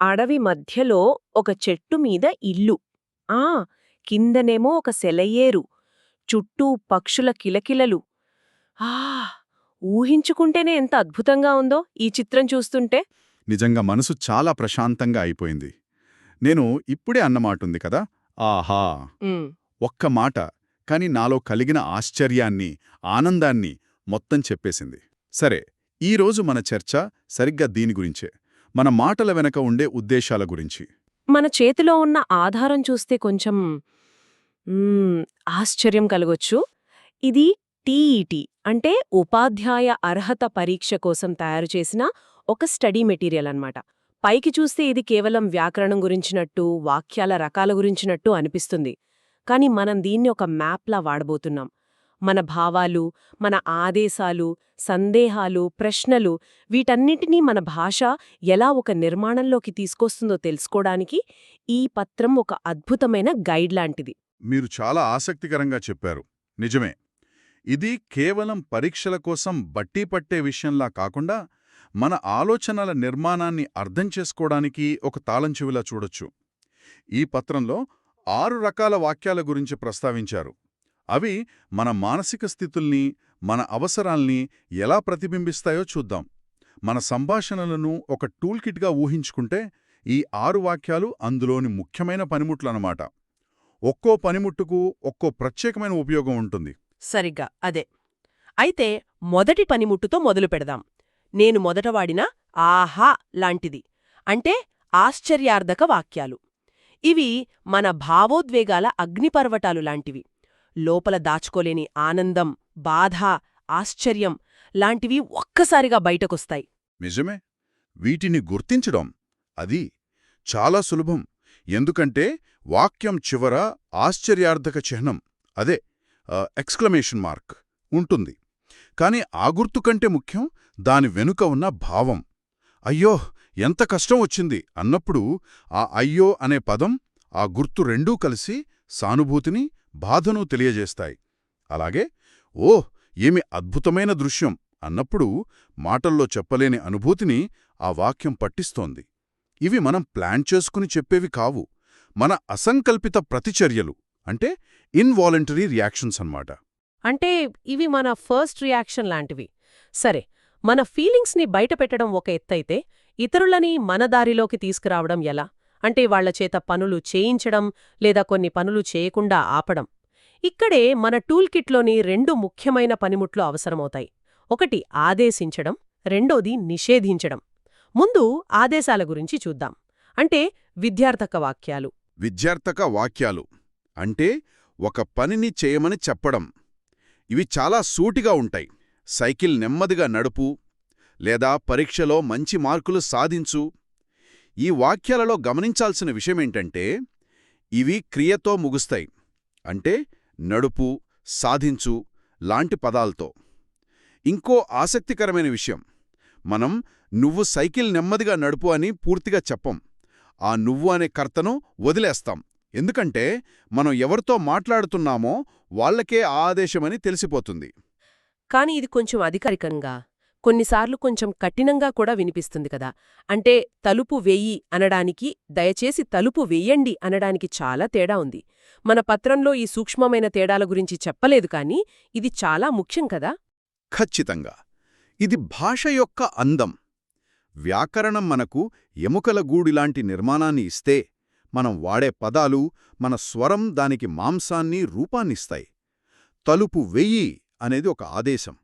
అడవి మధ్యలో ఒక చెట్టు మీద ఇల్లు. ఆ! కిందనేమో ఒక సెలయేరు. చుట్టూ పక్షుల కిలకిలలు. ఆ! ఊహించుకుంటేనే ఎంత అద్భుతంగా ఉందో ఈ చిత్రం చూస్తుంటే. నిజంగా మనసు చాలా ప్రశాంతంగా అయిపోయింది. నేను ఇప్పుడే అన్నమాటుంది కదా? ఆహా! ఒక్క మాట కాని నాలో కలిగిన ఆశ్చర్యాన్ని ఆనందాన్ని మొత్తం చెప్పేసింది. సరే ఈరోజు మన చర్చ సరిగ్గా దీని గురించే. మన మాటల వెనక ఉండే ఉద్దేశాల గురించి. మన చేతిలో ఉన్న ఆధారం చూస్తే కొంచెం ఆశ్చర్యం కలగొచ్చు. ఇది టీఈటీ అంటే ఉపాధ్యాయ అర్హత పరీక్ష కోసం తయారు చేసిన ఒక స్టడీ మెటీరియల్ అన్నమాట. పైకి చూస్తే ఇది కేవలం వ్యాకరణం గురించినట్టు వాక్యాల రకాల గురించినట్టు అనిపిస్తుంది. కానీ మనం దీన్ని ఒక మ్యాప్లా వాడబోతున్నాం. మన భావాలు మన ఆదేశాలు సందేహాలు ప్రశ్నలు వీటన్నిటినీ మన భాష ఎలా ఒక నిర్మాణంలోకి తీసుకొస్తుందో తెలుసుకోవడానికి ఈ పత్రం ఒక అద్భుతమైన గైడ్ లాంటిది. మీరు చాలా ఆసక్తికరంగా చెప్పారు. నిజమే. ఇది కేవలం పరీక్షల కోసం బట్టి పట్టే విషయంలా కాకుండా మన ఆలోచనల నిర్మాణాన్ని అర్థం చేసుకోవడానికి ఒక తాళం చెవిలా చూడొచ్చు. ఈ పత్రంలో ఆరు రకాల వాక్యాల గురించి ప్రస్తావించారు. అవి మన మానసిక స్థితుల్ని మన అవసరాల్ని ఎలా ప్రతిబింబిస్తాయో చూద్దాం. మన సంభాషణలను ఒక టూల్ కిట్గా ఊహించుకుంటే ఈ ఆరు వాక్యాలు అందులోని ముఖ్యమైన పనిముట్లనమాట ఒక్కో పనిముట్టుకు ఒక్కో ప్రత్యేకమైన ఉపయోగం ఉంటుంది. సరిగ్గా అదే. అయితే మొదటి పనిముట్టుతో మొదలు పెడదాం. నేను మొదట వాడిన ఆహా లాంటిది అంటే ఆశ్చర్యార్థక వాక్యాలు. ఇవి మన భావోద్వేగాల అగ్నిపర్వటాలు లాంటివి. లోపల దాచుకోలేని ఆనందం బాధ ఆశ్చర్యం లాంటివి ఒక్కసారిగా బయటకొస్తాయి. నిజమే. వీటిని గుర్తించడం అది చాలా సులభం. ఎందుకంటే వాక్యం చివర ఆశ్చర్యార్థక చిహ్నం అదే ఎక్స్క్లమేషన్ మార్క్ ఉంటుంది. కాని ఆ గుర్తు కంటే ముఖ్యం దాని వెనుక ఉన్న భావం. అయ్యో ఎంత కష్టం వచ్చింది అన్నప్పుడు ఆ అయ్యో అనే పదం ఆ గుర్తు రెండూ కలిసి సానుభూతిని బాధను తెలియజేస్తాయి. అలాగే ఓ ఏమి అద్భుతమైన దృశ్యం అన్నప్పుడు మాటల్లో చెప్పలేని అనుభూతిని ఆ వాక్యం పట్టిస్తోంది. ఇవి మనం ప్లాన్ చేసుకుని చెప్పేవి కావు. మన అసంకల్పిత ప్రతిచర్యలు అంటే ఇన్వాలంటరీ రియాక్షన్స్ అన్నమాట. అంటే ఇవి మన ఫస్ట్ రియాక్షన్ లాంటివి. సరే మన ఫీలింగ్స్ని బయటపెట్టడం ఒక ఎత్తైతే ఇతరులని మన దారిలోకి తీసుకురావడం ఎలా? అంటే వాళ్ళ చేత పనులు చేయించడం లేదా కొన్ని పనులు చేయకుండా ఆపడం. ఇక్కడే మన టూల్ కిట్లోని రెండు ముఖ్యమైన పనిముట్లు అవసరమవుతాయి. ఒకటి ఆదేశించడం. రెండోది నిషేధించడం. ముందు ఆదేశాల గురించి చూద్దాం. అంటే విద్యార్థక వాక్యాలు. విద్యార్థక వాక్యాలు. అంటే ఒక పనిని చేయమని చెప్పడం. ఇవి చాలా సూటిగా ఉంటాయి. సైకిల్ నెమ్మదిగా నడుపు లేదా పరీక్షలో మంచి మార్కులు సాధించు ఈ వాక్యాలలో గమనించాల్సిన విషయమేంటంటే ఇవి క్రియతో ముగుస్తాయి. అంటే నడుపు సాధించు లాంటి పదాలతో. ఇంకో ఆసక్తికరమైన విషయం. మనం నువ్వు సైకిల్ నెమ్మదిగా నడుపు అని పూర్తిగా చెప్పం. ఆ నువ్వు అనే కర్తను వదిలేస్తాం. ఎందుకంటే మనం ఎవరితో మాట్లాడుతున్నామో వాళ్ళకే ఆదేశమని తెలిసిపోతుంది. కాని ఇది కొంచెం అధికారికంగా. కొన్నిసార్లు కొంచెం కఠినంగా కూడా వినిపిస్తుంది కదా. అంటే తలుపు వెయ్యి అనడానికి దయచేసి తలుపు వెయ్యండి అనడానికి చాలా తేడా ఉంది. మన పత్రంలో ఈ సూక్ష్మమైన తేడాల గురించి చెప్పలేదు కాని ఇది చాలా ముఖ్యం కదా. ఖచ్చితంగా. ఇది భాష యొక్క అందం. వ్యాకరణం మనకు ఎముకల గూడిలాంటి నిర్మాణాన్ని ఇస్తే మనం వాడే పదాలు మన స్వరం దానికి మాంసాన్ని రూపాన్నిస్తాయి. తలుపు వెయ్యి అనేది ఒక ఆదేశం.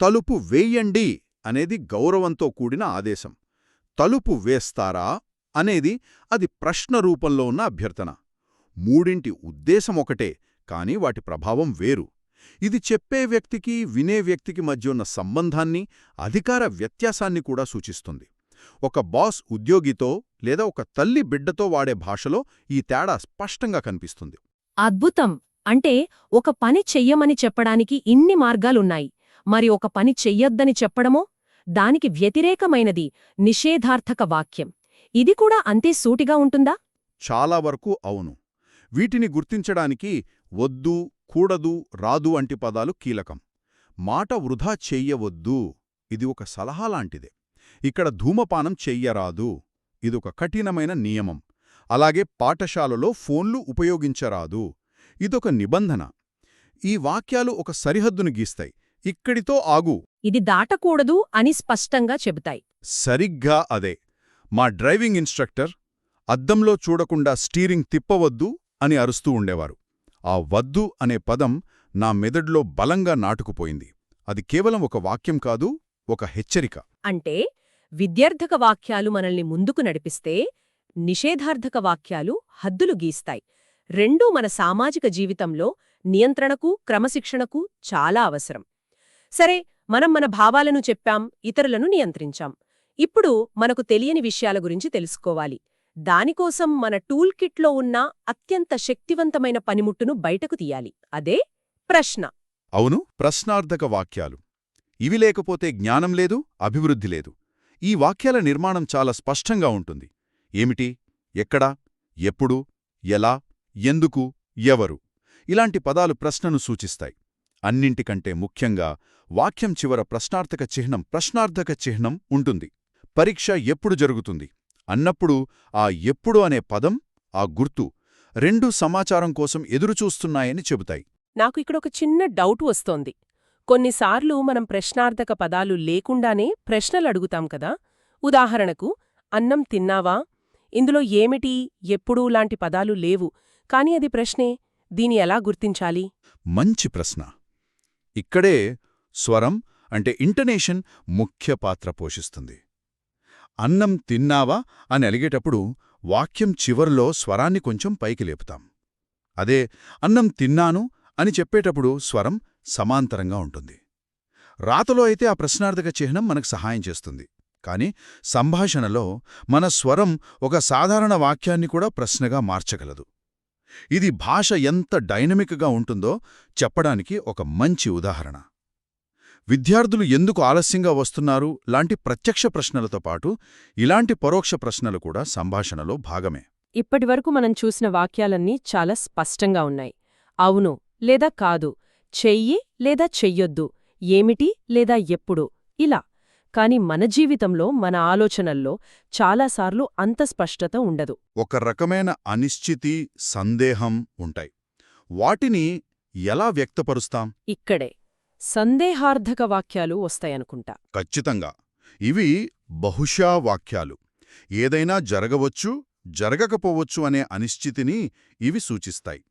తలుపు వేయండి అనేది గౌరవంతో కూడిన ఆదేశం. తలుపు వేస్తారా అనేది అది ప్రశ్న రూపంలో ఉన్న అభ్యర్థన. మూడింటి ఉద్దేశం ఒకటే కాని వాటి ప్రభావం వేరు. ఇది చెప్పే వ్యక్తికి వినే వ్యక్తికి మధ్య ఉన్న సంబంధాన్ని అధికార వ్యత్యాసాన్ని కూడా సూచిస్తుంది. ఒక బాస్ ఉద్యోగితో లేదా ఒక తల్లి బిడ్డతో వాడే భాషలో ఈ తేడా స్పష్టంగా కనిపిస్తుంది. అద్భుతం! అంటే ఒక పని చెయ్యమని చెప్పడానికి ఇన్ని మార్గాలున్నాయి. మరి ఒక పని చెయ్యొద్దని చెప్పడమో? దానికి వ్యతిరేకమైనది నిషేధార్థక వాక్యం. ఇది కూడా అంతే సూటిగా ఉంటుందా? చాలా వరకు అవును. వీటిని గుర్తించడానికి వద్దు కూడదు రాదు అంటి పదాలు కీలకం. మాట వృధా చెయ్యవద్దు. ఇది ఒక సలహా లాంటిదే. ఇక్కడ ధూమపానం చెయ్యరాదు. ఇదొక కఠినమైన నియమం. అలాగే పాఠశాలలో ఫోన్లు ఉపయోగించరాదు. ఇదొక నిబంధన. ఈ వాక్యాలు ఒక సరిహద్దును గీస్తాయి. ఇక్కడితో ఆగు. ఇది దాటకూడదు అని స్పష్టంగా చెబుతాయి. సరిగ్గా అదే. మా డ్రైవింగ్ ఇన్స్ట్రక్టర్ అద్దంలో చూడకుండా స్టీరింగ్ తిప్పవద్దు అని అరుస్తూ ఉండేవారు. ఆ వద్దు అనే పదం నా మెదడులో బలంగా నాటుకుపోయింది. అది కేవలం ఒక వాక్యం కాదు ఒక హెచ్చరిక. అంటే విద్యార్థక వాక్యాలు మనల్ని ముందుకు నడిపిస్తే నిషేధార్థక వాక్యాలు హద్దులు గీస్తాయి. రెండూ మన సామాజిక జీవితంలో నియంత్రణకు క్రమశిక్షణకు చాలా అవసరం. సరే మనం మన భావాలను చెప్పాం ఇతరులను నియంత్రించాం. ఇప్పుడు మనకు తెలియని విషయాల గురించి తెలుసుకోవాలి. దానికోసం మన టూల్ కిట్లో ఉన్న అత్యంత శక్తివంతమైన పనిముట్టును బయటకు తీయాలి. అదే ప్రశ్న. అవును ప్రశ్నార్థక వాక్యాలు. ఇవి లేకపోతే జ్ఞానం లేదు అభివృద్ధి లేదు. ఈ వాక్యాల నిర్మాణం చాలా స్పష్టంగా ఉంటుంది. ఏమిటి? ఎక్కడ? ఎప్పుడు? ఎలా? ఎందుకు? ఎవరు? ఇలాంటి పదాలు ప్రశ్నను సూచిస్తాయి. అన్నింటికంటే ముఖ్యంగా వాక్యం చివర ప్రశ్నార్థక చిహ్నం ప్రశ్నార్థక చిహ్నం ఉంటుంది. పరీక్ష ఎప్పుడు జరుగుతుంది? అన్నప్పుడు ఆ ఎప్పుడు అనే పదం ఆ గుర్తు రెండూ సమాచారం కోసం ఎదురుచూస్తున్నాయని చెబుతాయి. నాకు ఇక్కడ ఒక చిన్న డౌట్ వస్తోంది. కొన్నిసార్లు మనం ప్రశ్నార్థక పదాలు లేకుండానే ప్రశ్నలు అడుగుతాం కదా? ఉదాహరణకు అన్నం తిన్నావా? ఇందులో ఏమిటి? ఎప్పుడూ లాంటి పదాలు లేవు. కాని అది ప్రశ్నే. దీని ఎలా గుర్తించాలి? మంచి ప్రశ్న. ఇక్కడే స్వరం అంటే ఇంటనేషన్ ముఖ్య పాత్ర పోషిస్తుంది. అన్నం తిన్నావా అని అలిగేటప్పుడు వాక్యం చివరిలో స్వరాన్ని కొంచెం పైకి లేపుతాం. అదే అన్నం తిన్నాను అని చెప్పేటప్పుడు స్వరం సమాంతరంగా ఉంటుంది. రాతలో అయితే ఆ ప్రశ్నార్థక చిహ్నం మనకు సహాయం చేస్తుంది. కాని సంభాషణలో మన స్వరం ఒక సాధారణ వాక్యాన్ని కూడా ప్రశ్నగా మార్చగలదు. ఇది భాష ఎంత డైనమిక్గా ఉంటుందో చెప్పడానికి ఒక మంచి ఉదాహరణ. విద్యార్థులు ఎందుకు ఆలస్యంగా వస్తున్నారు? లాంటి ప్రత్యక్ష ప్రశ్నలతో పాటు ఇలాంటి పరోక్ష ప్రశ్నలు కూడా సంభాషణలో భాగమే. ఇప్పటివరకు మనం చూసిన వాక్యాలన్నీ చాలా స్పష్టంగా ఉన్నాయి. అవును లేదా కాదు చెయ్యి లేదా చెయ్యొద్దు ఏమిటి లేదా ఎప్పుడు ఇలా. కాని మన జీవితంలో మన ఆలోచనల్లో చాలాసార్లు అంత స్పష్టత ఉండదు. ఒక రకమైన అనిశ్చితి సందేహం ఉంటాయి. వాటిని ఎలా వ్యక్తపరుస్తాం? ఇక్కడే. సందేహార్థక వాక్యాలు వస్తాయనుకుంటా. ఖచ్చితంగా. ఇవి బహుశా వాక్యాలు. ఏదైనా జరగవచ్చు జరగకపోవచ్చు అనే అనిశ్చితిని ఇవి సూచిస్తాయి.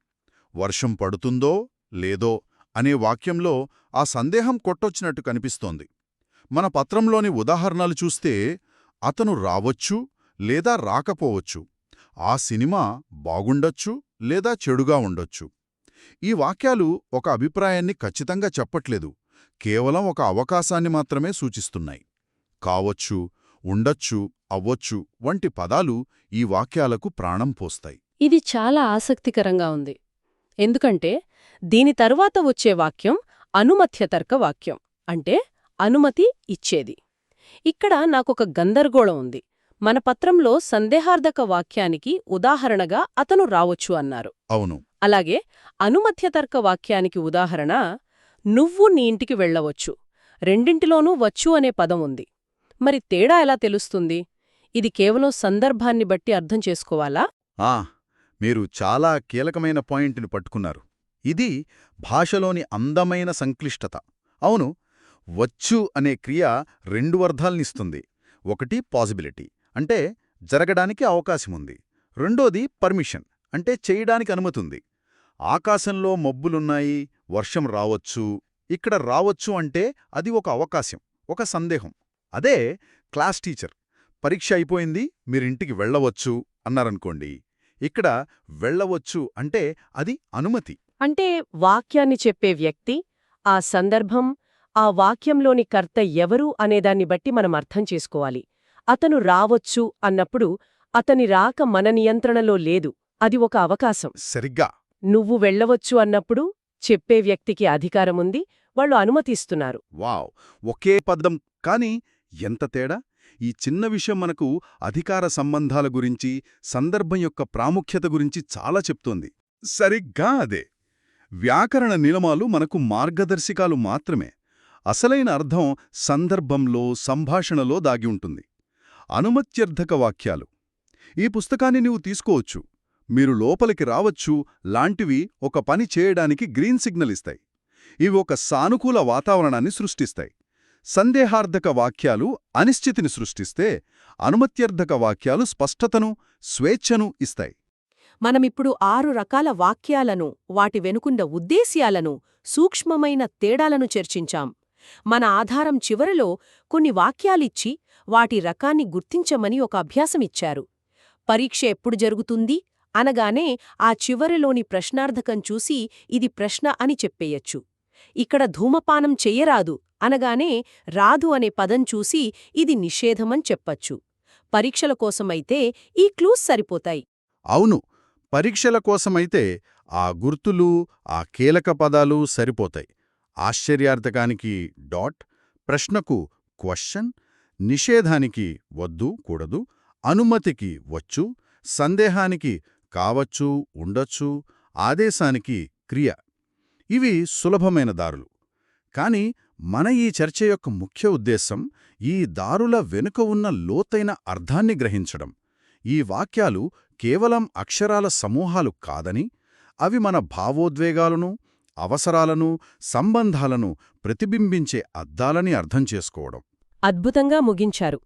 వర్షం పడుతుందో లేదో అనే వాక్యంలో ఆ సందేహం కొట్టొచ్చినట్టు కనిపిస్తోంది. మన పత్రంలోని ఉదాహరణలు చూస్తే అతను రావచ్చు లేదా రాకపోవచ్చు. ఆ సినిమా బాగుండొచ్చు లేదా చెడుగా ఉండొచ్చు. ఈ వాక్యాలు ఒక అభిప్రాయాన్ని ఖచ్చితంగా చెప్పట్లేదు. కేవలం ఒక అవకాశాన్ని మాత్రమే సూచిస్తున్నాయి. కావచ్చు ఉండొచ్చు అవ్వొచ్చు వంటి పదాలు ఈ వాక్యాలకు ప్రాణం పోస్తాయి. ఇది చాలా ఆసక్తికరంగా ఉంది. ఎందుకంటే దీని తరువాత వచ్చే వాక్యం అనుమత్యతర్క వాక్యం అంటే అనుమతి ఇచ్చేది. ఇక్కడ నాకొక గందరగోళం ఉంది. మన పత్రంలో సందేహార్థక వాక్యానికి ఉదాహరణగా అతను రావచ్చు అన్నారు. అవును. అలాగే అనుమధ్యతర్క వాక్యానికి ఉదాహరణ నువ్వు నీ ఇంటికి వెళ్ళవచ్చు రెండింటిలోనూ వచ్చు అనే పదం ఉంది. మరి తేడా ఎలా తెలుస్తుంది? ఇది కేవలం సందర్భాన్ని బట్టి అర్థం చేసుకోవాలా? ఆ మీరు చాలా కీలకమైన పాయింట్ని పట్టుకున్నారు. ఇది భాషలోని అందమైన సంక్లిష్టత. అవును వచ్చు అనే క్రియ రెండు అర్థాలనిస్తుంది ఒకటి పాసిబిలిటీ అంటే జరగడానికి అవకాశముంది. రెండోది పర్మిషన్ అంటే చేయడానికి అనుమతుంది ఆకాశంలో మబ్బులున్నాయి వర్షం రావచ్చు. ఇక్కడ రావచ్చు అంటే అది ఒక అవకాశం ఒక సందేహం. అదే క్లాస్ టీచర్ పరీక్ష అయిపోయింది మీరింటికి వెళ్ళవచ్చు అన్నారనుకోండి. ఇక్కడ వెళ్ళవచ్చు అంటే అది అనుమతి. అంటే వాక్యాన్ని చెప్పే వ్యక్తి ఆ సందర్భం ఆ వాక్యంలోని కర్త ఎవరు అనేదాన్ని బట్టి మనం అర్థం చేసుకోవాలి. అతను రావచ్చు అన్నప్పుడు అతని రాక మన నియంత్రణలో లేదు అది ఒక అవకాశం. సరిగ్గా. నువ్వు వెళ్ళవచ్చు అన్నప్పుడు చెప్పే వ్యక్తికి అధికారముంది వాళ్ళు అనుమతిస్తున్నారు. వావ్! ఒకే పదం. కాని ఎంత తేడా? ఈ చిన్న విషయం మనకు అధికార సంబంధాల గురించి సందర్భం యొక్క ప్రాముఖ్యత గురించి చాలా చెప్తోంది. సరిగ్గా అదే. వ్యాకరణ నియమాలు మనకు మార్గదర్శకాలు మాత్రమే. అసలైన అర్థం సందర్భంలో సంభాషణలో దాగి ఉంటుంది. అనుమత్యర్థక వాక్యాలు. ఈ పుస్తకాన్ని నీవు తీసుకోవచ్చు. మీరు లోపలికి రావచ్చు లాంటివి ఒక పని చేయడానికి గ్రీన్ సిగ్నల్ ఇస్తాయి. ఇవి ఒక సానుకూల వాతావరణాన్ని సృష్టిస్తాయి. సందేహార్థక వాక్యాలు అనిశ్చితిని సృష్టిస్తే అనుమత్యర్థక వాక్యాలు స్పష్టతను స్వేచ్ఛను ఇస్తాయి. మనమిప్పుడు ఆరు రకాల వాక్యాలను వాటి వెనుకున్న ఉద్దేశ్యాలను సూక్ష్మమైన తేడాలను చర్చించాం. మన ఆధారం చివరలో కొన్ని వాక్యాలిచ్చి వాటి రకాన్ని గుర్తించమని ఒక అభ్యాసమిచ్చారు. పరీక్ష ఎప్పుడు జరుగుతుంది? అనగానే ఆ చివరిలోని ప్రశ్నార్థకం చూసి ఇది ప్రశ్న అని చెప్పేయచ్చు. ఇక్కడ ధూమపానం చెయ్యరాదు అనగానే రాదు అనే పదం చూసి ఇది నిషేధమని చెప్పచ్చు. పరీక్షల కోసమైతే ఈ క్లూస్ సరిపోతాయి. అవును పరీక్షల కోసమైతే ఆ గుర్తులు ఆ కీలక పదాలు సరిపోతాయి. ఆశ్చర్యార్థకానికి డాట్ ప్రశ్నకు క్వశ్చన్ నిషేధానికి వద్దు కూడదు అనుమతికి వచ్చు సందేహానికి కావచ్చు ఉండొచ్చు ఆదేశానికి క్రియ. ఇవి సులభమైన దారులు. కాని మన ఈ చర్చ యొక్క ముఖ్య ఉద్దేశం ఈ దారుల వెనుక ఉన్న లోతైన అర్థాన్ని గ్రహించడం. ఈ వాక్యాలు కేవలం అక్షరాల సమూహాలు కాదని అవి మన భావోద్వేగాలను అవసరాలను సంబంధాలను ప్రతిబింబించే అద్దాలని అర్థం చేసుకోవడం. అద్భుతంగా ముగించారు.